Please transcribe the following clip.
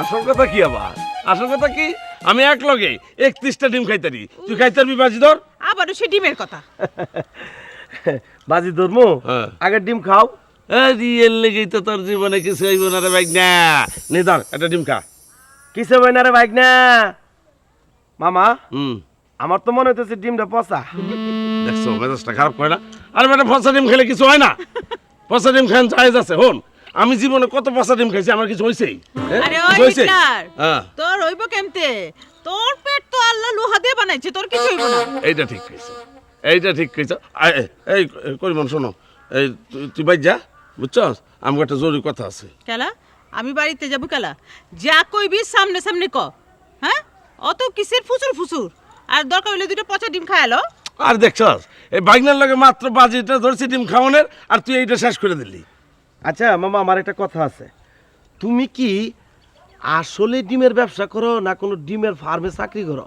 আসল কথা কি আবার? আসল কথা কি? আমি এক লগে একত্রিশটা ডিম খাইতারি তুই খাইতারবি বাজি ধর আবারও সে ডিমের কথা। বাজি ধরমু হ্যাঁ। আগের ডিম খাও। এর লেগেই তো তোর জীবনে কিছু হইব না রে ভাই না নে ধর একটা ডিম খা। কিসে বই না রে বাইক না মামা হুম। আমার তো মনে হইতেছে ডিমটা পচা। দেখছ মেজাজটা খারাপ করে না। আরে ম্যাডাম পচা ডিম খেলে কিছু হয় না। পচা ডিম খান চাইজ আছে হন। আমি জীবনে কত পচা ডিম খাইছি আমার কিছু আরে ওই হয়েছে হিটলার হ্যাঁ। তোর হইব কেমতে? তোর পেট তো আল্লাহ লোহা দিয়ে বানাইছে তোর কিছু হইব না? এইটা ঠিক কইছো। এইটা ঠিক কইছো। এই করিমন শোনো। এই তুই- ভাই যা বুঝছস? আমার একটা জরুরি কথা আছে। কেলা? আমি বাড়িতে যাব কেলা? যা কইবি সামনে সামনে ক হ্যাঁ? অত কিসের ফুসুর ফুসুর? আর দরকার হইলে দুটো পচা ডিম খায়ালো আর দেখছস এই বাইকনার লগে মাত্র বাজিটা ধরছি ডিম খাওয়ানোর আর তুই এইটা শেষ করে দিলি। আচ্ছা মামা, আমার একটা কথা আছে তুমি কি আসলে ডিমের ব্যবসা করো না কোনো ডিমের ফার্মে চাকরি করো।